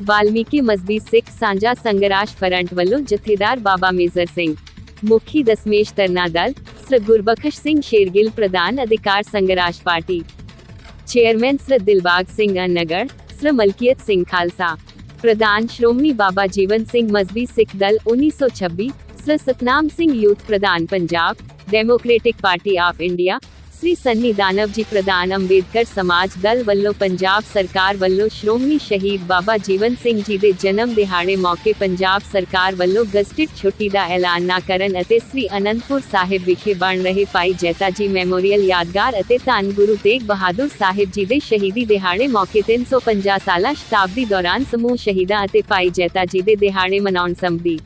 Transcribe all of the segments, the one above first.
ਵਾਲਮੀਕੀ ਮਜ਼ਬੀ ਸਿੱਖ ਸਾਂਝਾ ਸੰਘਰਸ਼ ਫਰੰਟ ਵੱਲੋਂ ਜਥੇਦਾਰ ਬਾਬਾ ਮੇਜਰ ਸਿੰਘ ਮੁਖੀ ਦਸਮੇਸ਼ ਤਰਨਾ ਦਲ ਸ੍ਰ ਗੁਰਬਖਸ਼ ਸਿੰਘ ਸ਼ੇਰਗਿੱਲ ਪ੍ਰਧਾਨ ਅਧਿਕਾਰ ਸੰਘਰਸ਼ ਪਾਰਟੀ ਚੇਅਰਮੈਨ ਸ੍ਰ ਦਿਲਬਾਗ ਸਿੰਘ ਅਨਗੜ ਸ੍ਰ ਮਲਕੀਅਤ ਸਿੰਘ ਖਾਲਸਾ ਪ੍ਰਧਾਨ ਸ਼੍ਰੋਮਣੀ ਬਾਬਾ ਜੀਵਨ ਸਿੰਘ ਮਜ਼ਬੀ ਸਿੱਖ ਦਲ 1926 ਸ੍ਰ ਸਤਨਾਮ ਸਿੰਘ ਯੂਥ ਪ੍ਰਧਾਨ Punjab democratic party of India Shri Sunny Danav ji, ਪ੍ਰਧਾਨ ਅੰਬੇਦਕਰ ਸਮਾਜ ਦਲ ਵੱਲੋਂ ਪੰਜਾਬ ਸਰਕਾਰ ਵੱਲੋਂ ਸ਼੍ਰੋਮਣੀ ਸ਼ਹੀਦ ਬਾਬਾ ਜੀਵਨ ਸਿੰਘ ਜੀ ਦੇ ਜਨਮ ਦਿਹਾੜੇ ਮੌਕੇ ਪੰਜਾਬ ਸਰਕਾਰ ਵੱਲੋਂ ਗਜ਼ਟਿਡ ਛੁੱਟੀ ਦਾ ਐਲਾਨ ਨਾ ਕਰਨ ਅਤੇ ਸ੍ਰੀ ਅਨੰਦਪੁਰ ਸਾਹਿਬ ਵਿਖੇ ਬਣ ਰਹੇ ਭਾਈ ਜੈਤਾ ਜੀ ਮੈਮੋਰੀਅਲ ਯਾਦਗਾਰ ਅਤੇ ਧੰਨ ਗੁਰੂ ਤੇਗ ਬਹਾਦਰ ਸਾਹਿਬ ਜੀ ਦੇ ਸ਼ਹੀਦੀ ਦਿਹਾੜੇ ਮੌਕੇ 350 ਸਾਲਾ ਸ਼ਤਾਬਦੀ ਦੌਰਾਨ ਸਮੂਹ ਸ਼ਹੀਦਾਂ ਅਤੇ ਭਾਈ ਜੈਤਾ ਜੀ ਦੇ ਦਿਹਾੜੇ ਮਨਾਉਣ ਸੰਬੰਧੀ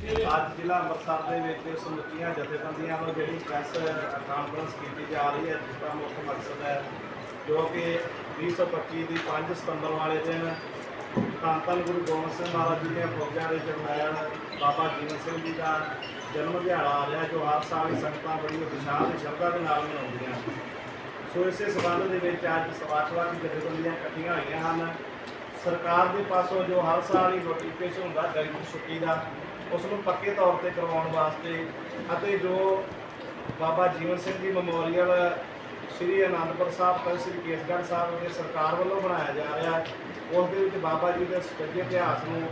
ਅੱਜ ਜ਼ਿਲ੍ਹਾ ਅੰਮ੍ਰਿਤਸਰ ਦੇ ਵਿੱਚ ਸਮੁੱਚੀਆਂ ਜਥੇਬੰਦੀਆਂ ਨੂੰ ਜਿਹੜੀ ਪ੍ਰੈਸ ਕਾਨਫਰੰਸ ਕੀਤੀ ਜਾ ਰਹੀ ਹੈ, ਜਿਸ ਦਾ ਮੁੱਖ ਮਕਸਦ ਹੈ ਜੋ ਕਿ 2025 ਦੀ 5 ਸਤੰਬਰ ਵਾਲੇ ਦਿਨ ਧੰਨ ਧੰਨ ਗੁਰੂ ਗੋਬਿੰਦ ਸਿੰਘ ਮਹਾਰਾਜ ਜੀ ਦੀਆਂ ਫੌਜਾਂ ਦੇ ਜਰਨੈਲ ਬਾਬਾ ਜੀਵਨ ਸਿੰਘ ਜੀ ਦਾ ਜਨਮ ਦਿਹਾੜਾ ਆ ਰਿਹਾ, ਜੋ ਹਰ ਸਾਲ ਹੀ ਸੰਗਤਾਂ ਬੜੀ ਉਤਸ਼ਾਹ ਤੇ ਸ਼ਰਧਾ ਦੇ ਨਾਲ ਮਨਾਉਂਦੀਆਂ ਸੋ ਇਸੇ ਸਬੰਧ ਦੇ ਵਿੱਚ ਅੱਜ ਸਵਾਤਵਾਦੀ ਜਥੇਬੰਦੀਆਂ ਇਕੱਠੀਆਂ ਹੋਈਆਂ ਹਨ। ਸਰਕਾਰ ਦੇ ਪਾਸੋਂ ਜੋ ਹਰ ਸਾਲ ਹੀ ਨੋਟੀਫਿਕੇਸ਼ਨ ਹੁੰਦਾ, ਗਰੀਬ ਛੁੱਟੀ ਦਾ ਉਸ ਨੂੰ ਪੱਕੇ ਤੌਰ ਤੇ ਕਰਵਾਉਣ ਵਾਸਤੇ ਅਤੇ ਜੋ ਬਾਬਾ ਜੀਵਨ ਸਿੰਘ ਜੀ ਮੈਮੋਰੀਅਲ ਸ੍ਰੀ ਅਨੰਦਪੁਰ ਸਾਹਿਬ ਤੇ ਸ੍ਰੀ ਕੇਸਗੜ੍ਹ ਸਾਹਿਬ ਦੇ ਸਰਕਾਰ ਵੱਲੋਂ ਬਣਾਇਆ ਜਾ ਰਿਹਾ ਹੈ ਉਸ ਦੇ ਵਿੱਚ ਬਾਬਾ ਜੀ ਦੇ ਸੱਜੇ ਇਤਿਹਾਸ ਨੂੰ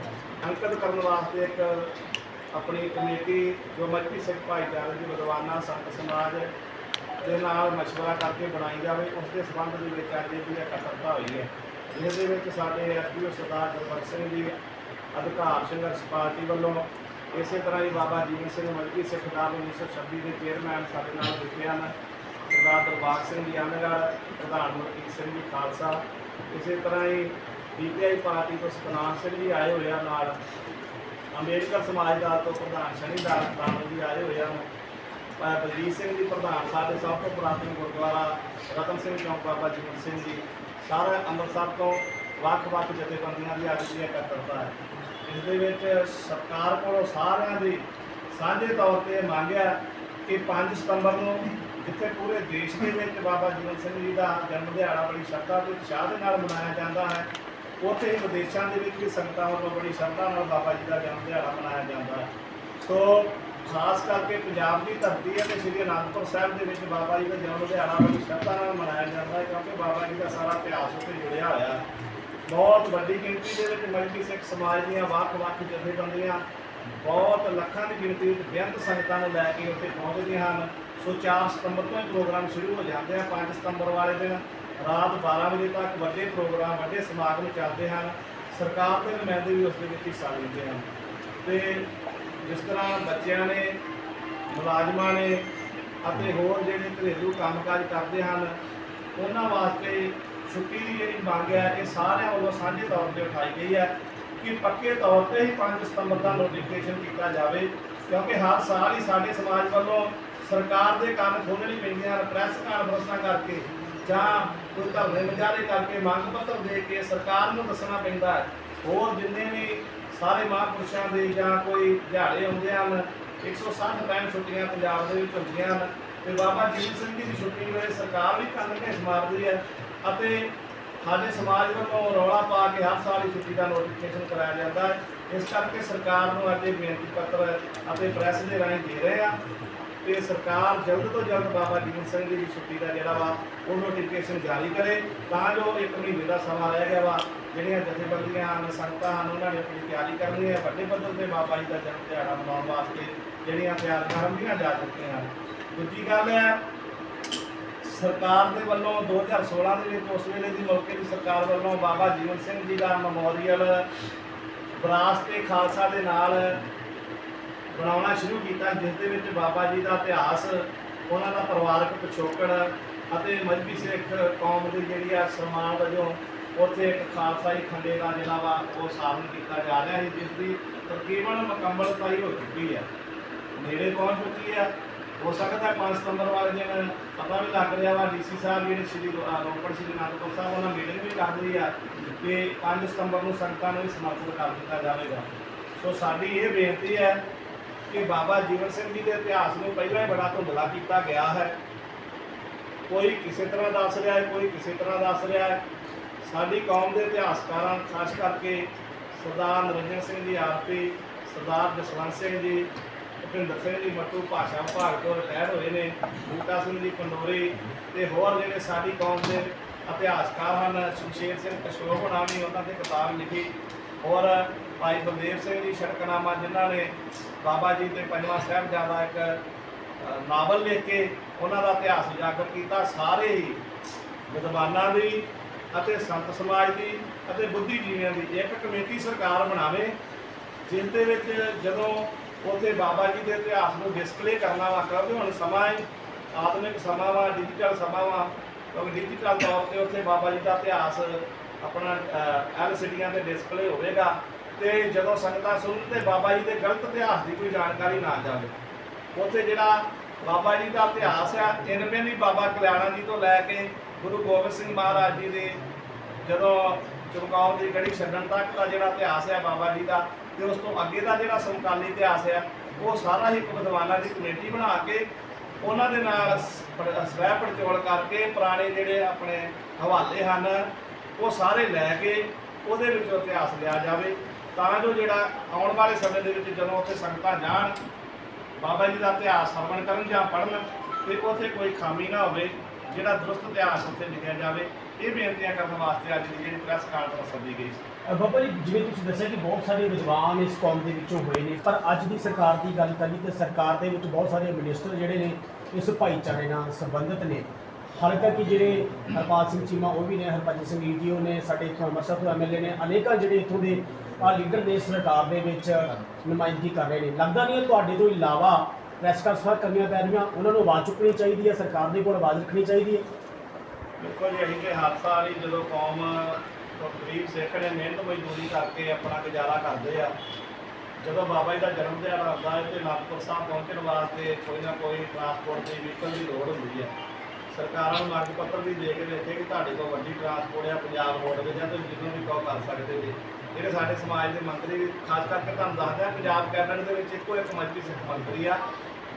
ਅੰਕਿਤ ਕਰਨ ਵਾਸਤੇ ਇੱਕ ਆਪਣੀ ਕਮੇਟੀ, ਜੋ ਮੱਛੀ ਸਿੱਖ ਭਾਈਚਾਰੇ ਦੀ ਵਿਦਵਾਨਾਂ ਸੰਤ ਸਮਾਜ ਦੇ ਨਾਲ ਮਸ਼ਵਰਾ ਕਰਕੇ ਬਣਾਈ ਜਾਵੇ, ਉਸ ਦੇ ਸੰਬੰਧ ਦੇ ਵਿੱਚ ਅੱਜ ਇਹ ਇਕੱਤਰਤਾ ਹੋਈ ਹੈ। ਜਿਸ ਦੇ ਵਿੱਚ ਸਾਡੇ ਐਸਪੀਓ ਸਰਦਾਰ ਗੁਰਬਖਸ਼ ਸਿੰਘ ਜੀ, ਅਧਿਕਾਰ ਸੰਘਰਸ਼ ਪਾਰਟੀ ਵੱਲੋਂ ਇਸੇ ਤਰ੍ਹਾਂ ਹੀ ਬਾਬਾ ਜੀਵਨ ਸਿੰਘ ਮਲਕੀ ਸਿੱਖ ਦਲ 1926 ਦੇ ਚੇਅਰਮੈਨ ਸਾਡੇ ਨਾਲ ਬੈਠੇ ਹਨ। ਸਰਦਾਰ ਦਰਬਾਰ ਸਿੰਘ ਜੀ ਅਨਗੜ ਪ੍ਰਧਾਨ ਮਲਕੀ ਸਿੰਘ ਜੀ ਖਾਲਸਾ। ਇਸੇ ਤਰ੍ਹਾਂ ਹੀ ਬੀਪੀਆਈ ਪਾਰਟੀ ਤੋਂ ਸਤਨਾਮ ਸਿੰਘ ਜੀ ਆਏ ਹੋਏ ਆ ਨਾਲ। ਅੰਬੇਡਕਰ ਸਮਾਜ ਦਾ ਤੋਂ ਪ੍ਰਧਾਨ ਸ਼ਨੀਦਾਰ ਰਾਮ ਜੀ ਆਏ ਹੋਏ ਹਨ। ਭਾਈ ਬਲਜੀਤ ਸਿੰਘ ਜੀ ਪ੍ਰਧਾਨ, ਸਾਡੇ ਸਭ ਤੋਂ ਪੁਰਾਤਨ ਗੁਰਦੁਆਰਾ ਰਤਨ ਸਿੰਘ ਚੌਂਕ ਬਾਬਾ ਜੀਵਨ ਸਿੰਘ ਜੀ। ਸਾਰਾ ਅੰਮ੍ਰਿਤਸਰ ਤੋਂ ਵੱਖ-ਵੱਖ ਜਥੇਬੰਦੀਆਂ ਦੀ ਅੱਜ ਦੀ ਇਕੱਤਰਤਾ ਹੈ। ਇਸ ਦੇ ਵਿੱਚ ਸਰਕਾਰ ਕੋਲੋਂ ਸਾਰਿਆਂ ਦੀ ਸਾਂਝੇ ਤੌਰ ਤੇ ਇਹ ਮੰਗਿਆ ਕਿ 5 ਸਤੰਬਰ ਨੂੰ ਜਿੱਥੇ ਪੂਰੇ ਦੇਸ਼ ਦੇ ਵਿੱਚ ਬਾਬਾ ਜੀਵਨ ਸਿੰਘ ਜੀ ਦਾ ਜਨਮ ਦਿਹਾੜਾ ਬੜੀ ਸ਼ਰਧਾ ਤੇ ਉਤਸ਼ਾਹ ਦੇ ਨਾਲ ਮਨਾਇਆ ਜਾਂਦਾ ਹੈ, ਉੱਥੇ ਹੀ ਵਿਦੇਸ਼ਾਂ ਦੇ ਵਿੱਚ ਵੀ ਸੰਗਤਾਂ ਵੱਲੋਂ ਬੜੀ ਸ਼ਰਧਾ ਨਾਲ ਬਾਬਾ ਜੀ ਦਾ ਜਨਮ ਦਿਹਾੜਾ ਮਨਾਇਆ ਜਾਂਦਾ ਹੈ। ਸੋ ਖਾਸ ਕਰਕੇ ਪੰਜਾਬ ਦੀ ਧਰਤੀ ਹੈ ਤੇ ਸ੍ਰੀ ਅਨੰਦਪੁਰ ਸਾਹਿਬ ਦੇ ਵਿੱਚ ਬਾਬਾ ਜੀ ਦਾ ਜਨਮ ਦਿਹਾੜਾ ਬੜੀ ਸ਼ਰਧਾ ਨਾਲ ਮਨਾਇਆ ਜਾਂਦਾ ਹੈ, ਕਿਉਂਕਿ ਬਾਬਾ ਜੀ ਦਾ ਸਾਰਾ ਇਤਿਹਾਸ ਉੱਤੇ ਜੁੜਿਆ ਹੋਇਆ ਹੈ। ਬਹੁਤ ਵੱਡੀ ਗਿਣਤੀ ਦੇ ਵਿੱਚ ਮਲਟੀ ਸਿੱਖ ਸਮਾਜ ਦੀਆਂ ਵੱਖ-ਵੱਖ ਜਥੇਬੰਦੀਆਂ ਬਹੁਤ ਲੱਖਾਂ ਦੀ ਗਿਣਤੀ ਵਿੱਚ ਬੇਅੰਤ ਸੰਗਤਾਂ ਨੂੰ ਲੈ ਕੇ ਉੱਥੇ ਪਹੁੰਚਦੀਆਂ ਹਨ। ਸੋ 4 ਸਤੰਬਰ ਤੋਂ ਹੀ ਪ੍ਰੋਗਰਾਮ ਸ਼ੁਰੂ ਹੋ ਜਾਂਦੇ ਆ। 5 ਸਤੰਬਰ ਵਾਲੇ ਦਿਨ ਰਾਤ 12 ਵਜੇ ਤੱਕ ਵੱਡੇ ਪ੍ਰੋਗਰਾਮ, ਵੱਡੇ ਸਮਾਗਮ ਚੱਲਦੇ ਹਨ। ਸਰਕਾਰ ਦੇ ਨੁਮਾਇੰਦੇ ਵੀ ਉਸ ਦੇ ਵਿੱਚ ਹਿੱਸਾ ਲੈਂਦੇ ਹਨ। ਤੇ ਜਿਸ ਤਰ੍ਹਾਂ ਬੱਚਿਆਂ ਨੇ, ਮੁਲਾਜ਼ਮਾਂ ਨੇ ਅਤੇ ਹੋਰ ਜਿਹੜੇ ਘਰੇਲੂ ਕੰਮਕਾਜ ਕਰਦੇ ਹਨ, ਉਹਨਾਂ ਵਾਸਤੇ ਛੁੱਟੀ ਦੀ ਜਿਹੜੀ ਮੰਗ ਹੈ ਇਹ ਸਾਰਿਆਂ ਵੱਲੋਂ ਸਾਂਝੇ ਤੌਰ ਤੇ ਉਠਾਈ ਗਈ ਹੈ ਕਿ ਪੱਕੇ ਤੌਰ ਤੇ ਹੀ 5 ਸਤੰਬਰ ਦਾ ਨੋਟੀਫਿਕੇਸ਼ਨ ਕੀਤਾ ਜਾਵੇ, ਕਿਉਂਕਿ ਹਰ ਸਾਲ ਹੀ ਸਾਡੇ ਸਮਾਜ ਵੱਲੋਂ ਸਰਕਾਰ ਦੇ ਕੰਨ ਖੋਲ੍ਹਣੇ ਪੈਂਦੇ ਹਨ ਪ੍ਰੈਸ ਕਾਨਫਰੰਸਾਂ ਕਰਕੇ ਜਾਂ ਕੋਈ ਧਰਨੇ ਮੁਜ਼ਾਹਰੇ ਕਰਕੇ ਮੰਗ ਪੱਤਰ ਦੇ ਕੇ ਸਰਕਾਰ ਨੂੰ ਦੱਸਣਾ ਪੈਂਦਾ ਹੈ। ਹੋਰ ਜਿੰਨੇ ਵੀ ਸਾਰੇ ਮਹਾਂਪੁਰਸ਼ਾਂ ਦੇ ਜਾਂ ਕੋਈ ਦਿਹਾੜੇ ਹੁੰਦੇ ਹਨ 160 ਟਾਈਮ ਛੁੱਟੀਆਂ ਪੰਜਾਬ ਦੇ ਵਿੱਚ ਹੁੰਦੀਆਂ ਹਨ, ਤੇ ਬਾਬਾ ਜੀਤ ਸਿੰਘ ਜੀ ਦੀ ਛੁੱਟੀ ਵੇਲੇ ਸਰਕਾਰ ਵੀ ਕੰਨ ਘੇਸ ਮਾਰਦੀ ਹੈ ਅਤੇ ਸਾਡੇ ਸਮਾਜ ਵੱਲੋਂ ਰੌਲਾ ਪਾ ਕੇ ਹਰ ਸਾਲ ਹੀ ਛੁੱਟੀ ਦਾ ਨੋਟੀਫਿਕੇਸ਼ਨ ਕਰਾਇਆ ਜਾਂਦਾ ਹੈ। ਇਸ ਕਰਕੇ ਸਰਕਾਰ ਨੂੰ ਅੱਜ ਇਹ ਬੇਨਤੀ ਪੱਤਰ ਅਤੇ ਪ੍ਰੈਸ ਦੇ ਰਾਹੀਂ ਦੇ ਰਹੇ ਆ ਤੇ ਸਰਕਾਰ ਜਲਦ ਤੋਂ ਜਲਦ ਬਾਬਾ ਜੀਵਨ ਸਿੰਘ ਜੀ ਦੀ ਛੁੱਟੀ ਦਾ ਜਿਹੜਾ ਵਾ ਉਹ ਨੋਟੀਫਿਕੇਸ਼ਨ ਜਾਰੀ ਕਰੇ ਤਾਂ ਜੋ ਇੱਕ ਮਹੀਨੇ ਦਾ ਸਮਾਂ ਰਹਿ ਗਿਆ ਵਾ। ਜਿਹੜੀਆਂ ਜਥੇਬੰਦੀਆਂ ਹਨ ਸੰਗਤਾਂ ਹਨ ਉਹਨਾਂ ਨੇ ਆਪਣੀ ਤਿਆਰੀ ਕਰਨੀ ਹੈ। ਵੱਡੇ ਪੱਧਰ ਤੇ ਬਾਬਾ ਜੀ ਦਾ ਜਨਮ ਦਿਹਾੜਾ ਮਨਾਉਣ ਵਾਸਤੇ ਜਿਹੜੀਆਂ ਤਿਆਰੀਆਂ ਆਰੰਭੀਆਂ ਜਾ ਚੁੱਕੀਆਂ ਹਨ ਦੂਜੀ ਗੱਲ ਹੈ ਸਰਕਾਰ ਦੇ ਵੱਲੋਂ 2016 ਦੇ ਵਿੱਚ ਉਸ ਵੇਲੇ ਦੀ ਮੌਕੇ ਦੀ ਸਰਕਾਰ ਵੱਲੋਂ ਬਾਬਾ ਜੀਵਨ ਸਿੰਘ ਜੀ ਦਾ ਮੈਮੋਰੀਅਲ ਵਿਰਾਸਤ ਤੇ ਖਾਲਸਾ ਦੇ ਨਾਲ ਬਣਾਉਣਾ ਸ਼ੁਰੂ ਕੀਤਾ, ਜਿਸ ਦੇ ਵਿੱਚ ਬਾਬਾ ਜੀ ਦਾ ਇਤਿਹਾਸ, ਉਹਨਾਂ ਦਾ ਪਰਿਵਾਰਕ ਪਿਛੋਕੜ ਅਤੇ ਮਜਬੀ ਸਿੱਖ ਕੌਮ ਦੀ ਜਿਹੜੀ ਆ ਸਨਮਾਨ ਵਜੋਂ ਉੱਥੇ ਇੱਕ ਖਾਲਸਾਈ ਖੰਡੇ ਦਾ ਜਿਹੜਾ ਵਾ ਉਹ ਸਾਧਨ ਕੀਤਾ ਜਾ ਰਿਹਾ ਹੈ, ਜਿਸ ਦੀ ਤਕਰੀਬਨ ਮੁਕੰਮਲਤਾਈ ਹੋ ਚੁੱਕੀ ਹੈ। ਨੇੜੇ ਪਹੁੰਚ ਚੁੱਕੀ ਹੈ। ਹੋ ਸਕਦਾ 5 ਸਤੰਬਰ ਵਾਲੇ ਦਿਨ ਪਤਾ ਵੀ ਲੱਗ ਰਿਹਾ ਵਾ ਡੀਸੀ ਸਾਹਿਬ ਜਿਹੜੇ ਸ਼੍ਰੀ ਰੋ- ਅਹ, ਰੋਪੜ ਸ਼੍ਰੀ ਅਨੰਦਪੁਰ ਸਾਹਿਬ, ਉਹਨਾਂ ਮੀਟਿੰਗ ਵੀ ਕਰ ਲਈ ਆ ਕਿ 5 ਸਤੰਬਰ ਨੂੰ ਸੰਗਤਾਂ ਨੂੰ ਵੀ ਸਮਰਪਿਤ ਕਰ ਦਿੱਤਾ ਜਾਵੇਗਾ। ਸੋ ਸਾਡੀ ਇਹ ਬੇਨਤੀ ਹੈ ਕਿ ਬਾਬਾ ਜੀਵਨ ਸਿੰਘ ਜੀ ਦੇ ਇਤਿਹਾਸ ਨੂੰ ਪਹਿਲਾਂ ਹੀ ਬੜਾ ਧੁੰਦਲਾ ਕੀਤਾ ਗਿਆ ਹੈ। ਕੋਈ ਕਿਸੇ ਤਰ੍ਹਾਂ ਦੱਸ ਰਿਹਾ ਹੈ, ਕੋਈ ਕਿਸੇ ਤਰ੍ਹਾਂ ਦੱਸ ਰਿਹਾ ਹੈ। ਸਾਡੀ ਕੌਮ ਦੇ ਇਤਿਹਾਸਕਾਰਾਂ, ਖਾਸ ਕਰਕੇ ਸਰਦਾਰ ਨਰਿੰਦਰ ਸਿੰਘ ਜੀ ਆਰਪੀ ਸਰਦਾਰ ਜਸਵੰਤ ਸਿੰਘ ਜੀ ਭਿੰਦਰ ਸਿੰਘ ਜੀ, ਮੱਟੂ ਭਾਸ਼ਾ ਵਿਭਾਗ ਤੋਂ ਰਿਟਾਇਰ ਹੋਏ ਨੇ, ਬੂਟਾ ਸਿੰਘ ਜੀ, ਪੰਡੋਰੀ ਤੇ ਹੋਰ ਜਿਹੜੇ ਸਾਡੀ ਕੌਮ ਦੇ ਇਤਿਹਾਸਕਾਰ ਹਨ, ਸ਼ਮਸ਼ੇਰ ਸਿੰਘ ਕਸ਼ੋਰ ਹੋਣਾ ਵੀ ਉਹਨਾਂ ਤੇ ਕਿਤਾਬ ਲਿਖੀ। ਔਰ ਭਾਈ ਬਲਦੇਵ ਸਿੰਘ ਜੀ ਸ਼ੜਕਨਾਮਾ ਜਿਨ੍ਹਾਂ ਨੇ ਬਾਬਾ ਜੀ ਤੇ ਪੰਜਵਾਂ ਸਾਹਿਬਜ਼ਾਦਾ ਇੱਕ ਨਾਵਲ ਲਿਖ ਕੇ ਉਹਨਾਂ ਦਾ ਇਤਿਹਾਸ ਉਜਾਗਰ ਕੀਤਾ। ਸਾਰੇ ਹੀ ਵਿਦਵਾਨਾਂ ਦੀ ਅਤੇ ਸੰਤ ਸਮਾਜ ਦੀ ਅਤੇ ਬੁੱਧੀਜੀਵੀਆਂ ਦੀ ਇੱਕ ਕਮੇਟੀ ਸਰਕਾਰ ਬਣਾਵੇ, ਜਿਸ ਦੇ ਵਿੱਚ ਜਦੋਂ ਉੱਥੇ ਬਾਬਾ ਜੀ ਦੇ ਇਤਿਹਾਸ ਨੂੰ ਡਿਸਪਲੇ ਕਰਨਾ ਵਾ ਕਿਉਂਕਿ ਹੁਣ ਸਮਾਂ ਹੈ ਆਧੁਨਿਕ ਸਮਾਂ ਵਾ ਡਿਜੀਟਲ ਸਮਾਂ ਵਾ। ਕਿਉਂਕਿ ਡਿਜੀਟਲ ਤੌਰ ਤੇ ਉੱਥੇ ਬਾਬਾ ਜੀ ਦਾ ਇਤਿਹਾਸ ਆਪਣਾ ਐਲਸੀਡੀਆਂ ਤੇ ਡਿਸਪਲੇ ਹੋਵੇਗਾ। ਤੇ ਜਦੋਂ ਸੰਗਤਾਂ ਸੁਣਨ ਤੇ ਬਾਬਾ ਜੀ ਦੇ ਗਲਤ ਇਤਿਹਾਸ ਦੀ ਕੋਈ ਜਾਣਕਾਰੀ ਨਾ ਜਾਵੇ, ਉੱਥੇ ਜਿਹੜਾ ਬਾਬਾ ਜੀ ਦਾ ਇਤਿਹਾਸ ਆ ਇਨਵੇਂ ਵੀ ਬਾਬਾ ਕਲਿਆਣਾ ਜੀ ਤੋਂ ਲੈ ਕੇ ਗੁਰੂ ਗੋਬਿੰਦ ਸਿੰਘ ਮਹਾਰਾਜ ਜੀ ਦੇ ਜਦੋਂ ਚਮਕੌਰ ਦੀ ਗੜੀ ਛੱਡਣ ਤੱਕ ਦਾ ਜਿਹੜਾ ਇਤਿਹਾਸ ਹੈ ਬਾਬਾ ਜੀ ਦਾ ਤੇ ਉਸ ਤੋਂ ਅੱਗੇ ਦਾ ਜਿਹੜਾ ਸਮਕਾਲੀ ਇਤਿਹਾਸ ਹੈ ਉਹ ਸਾਰਾ ਹੀ ਵਿਦਵਾਨਾਂ ਦੀ ਕਮੇਟੀ ਬਣਾ ਕੇ ਉਹਨਾਂ ਦੇ ਨਾਲ ਸਵੈ ਪੜਚੋਲ ਕਰਕੇ ਪੁਰਾਣੇ ਜਿਹੜੇ ਆਪਣੇ ਹਵਾਲੇ ਹਨ, ਉਹ ਸਾਰੇ ਲੈ ਕੇ ਉਹਦੇ ਵਿੱਚੋਂ ਇਤਿਹਾਸ ਲਿਆ ਜਾਵੇ। ਤਾਂ ਜੋ ਜਿਹੜਾ ਆਉਣ ਵਾਲੇ ਸਮੇਂ ਦੇ ਵਿੱਚ ਜਦੋਂ ਉੱਥੇ ਸੰਗਤਾਂ ਜਾਣ, ਬਾਬਾ ਜੀ ਦਾ ਇਤਿਹਾਸ ਸਰਵਣ ਕਰਨ ਜਾਂ ਪੜ੍ਹਨ, ਤੇ ਉੱਥੇ ਕੋਈ ਖਾਮੀ ਨਾ ਹੋਵੇ। ਜਿਹੜਾ ਦਰੁਸਤ ਇਤਿਹਾਸ ਉੱਥੇ ਲਿਖਿਆ ਜਾਵੇ, ਇਹ ਬੇਨਤੀਆਂ ਕਰਨ ਵਾਸਤੇ ਅੱਜ ਦੀ ਜਿਹੜੀ ਪ੍ਰੈਸ ਕਾਨਫਰੰਸ ਸੱਦੀ ਗਈ ਸੀ। ਬਾਬਾ ਜੀ, ਜਿਵੇਂ ਤੁਸੀਂ ਦੱਸਿਆ ਕਿ ਬਹੁਤ ਸਾਰੇ ਵਿਦਵਾਨ ਇਸ ਕੌਮ ਦੇ ਵਿੱਚੋਂ ਹੋਏ ਨੇ, ਪਰ ਅੱਜ ਦੀ ਸਰਕਾਰ ਦੀ ਗੱਲ ਕਰੀਏ ਤੇ ਸਰਕਾਰ ਦੇ ਵਿੱਚ ਬਹੁਤ ਸਾਰੇ ਮਿਨਿਸਟਰ ਜਿਹੜੇ ਨੇ, ਇਸ ਭਾਈਚਾਰੇ ਨਾਲ ਸੰਬੰਧਿਤ ਨੇ। ਹਾਲਾਂਕਿ ਕਿ ਜਿਹੜੇ ਹਰਪਾਲ ਸਿੰਘ ਚੀਮਾ, ਉਹ ਵੀ ਨੇ ਹਰਪਾਲ ਸਿੰਘ ਈਡੀਓ ਨੇ ਸਾਡੇ ਇੱਥੋਂ ਅੰਮ੍ਰਿਤਸਰ ਤੋਂ ਐਮਐਲਏ ਨੇ, ਅਨੇਕਾਂ ਜਿਹੜੇ ਇੱਥੋਂ ਦੇ ਆ ਲੀਡਰ ਨੇ ਸਰਕਾਰ ਦੇ ਵਿੱਚ ਨੁਮਾਇੰਦਗੀ ਕਰ ਰਹੇ ਨੇ। ਲੱਗਦਾ ਨਹੀਂ ਤੁਹਾਡੇ ਤੋਂ ਇਲਾਵਾ ਪ੍ਰੈਸ ਕਾਨਫਰੰਸ ਕਰਨੀਆਂ ਪੈ ਰਹੀਆਂ। ਉਹਨਾਂ ਨੂੰ ਆਵਾਜ਼ ਚੁੱਕਣੀ ਚਾਹੀਦੀ ਹੈ, ਸਰਕਾਰ ਦੇ ਕੋਲ ਆਵਾਜ਼ ਰੱਖਣੀ ਚਾਹੀਦੀ ਹੈ। ਦੇਖੋ ਜੀ, ਅਸੀਂ ਤੇ ਹਰ ਸਾਲ ਹੀ ਜਦੋਂ ਕੌਮ ਤੋਂ ਗਰੀਬ ਸਿੱਖ ਨੇ ਮਿਹਨਤ ਮਜ਼ਦੂਰੀ ਕਰਕੇ ਆਪਣਾ ਗੁਜ਼ਾਰਾ ਕਰਦੇ ਆ। ਜਦੋਂ ਬਾਬਾ ਜੀ ਦਾ ਜਨਮ ਦਿਹਾੜਾ ਆਉਂਦਾ ਹੈ ਤੇ ਅਨੰਦਪੁਰ ਸਾਹਿਬ ਪਹੁੰਚਣ ਵਾਸਤੇ ਕੋਈ ਨਾ ਕੋਈ ਟਰਾਂਸਪੋਰਟ ਦੀ ਵਹੀਕਲ ਦੀ ਲੋੜ ਹੁੰਦੀ ਹੈ ਸਰਕਾਰਾਂ ਨੂੰ ਮੰਗ ਪੱਤਰ ਵੀ ਦੇ ਕੇ ਦੇਖੇ ਕਿ ਤੁਹਾਡੇ ਕੋਲ ਵੱਡੀ ਟਰਾਂਸਪੋਰਟ ਆ, ਪੰਜਾਬ ਰੋਡਵੇਜ਼ ਆ ਤੁਸੀਂ ਜਿਹਨੂੰ ਵੀ ਕਹੋ ਕਰ ਸਕਦੇ ਜੀ। ਜਿਹੜੇ ਸਾਡੇ ਸਮਾਜ ਦੇ ਮੰਤਰੀ, ਖਾਸ ਕਰਕੇ ਤੁਹਾਨੂੰ ਦੱਸਦੇ ਆ, ਪੰਜਾਬ ਕੈਬਨਿਟ ਦੇ ਵਿੱਚ ਇੱਕੋ ਇੱਕ ਮੰਤਰੀ ਸਿੱਖ ਮੰਤਰੀ ਆ।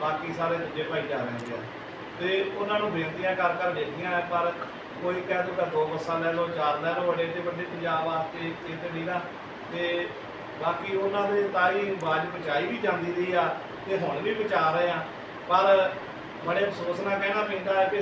ਬਾਕੀ ਸਾਰੇ ਦੂਜੇ ਭਾਈਚਾਰਿਆਂ ਦੇ ਆ ਤੇ ਉਹਨਾਂ ਨੂੰ ਬੇਨਤੀਆਂ ਕਰ ਕਰ ਵੇਖੀਆਂ ਹੈ ਪਰ ਕੋਈ ਕਹਿ ਦੂਗਾ ਦੋ ਬੱਸਾਂ ਲੈ ਲਓ, ਚਾਰ ਲੈ ਲਓ, ਵੱਡੇ ਤੇ ਵੱਡੇ ਪੰਜਾਬ ਵਾਸਤੇ ਇਹ ਨਹੀਂ ਨਾ। ਤੇ ਬਾਕੀ ਉਹਨਾਂ ਦੇ ਤਾਈ ਆਵਾਜ਼ ਪਹੁੰਚਾਈ ਵੀ ਜਾਂਦੀ ਰਹੀ ਆ, ਤੇ ਹੁਣ ਵੀ ਪਹੁੰਚਾ ਰਹੇ ਆ। ਪਰ ਬੜੇ ਅਫਸੋਸ ਨਾਲ ਕਹਿਣਾ ਪੈਂਦਾ ਹੈ ਕਿ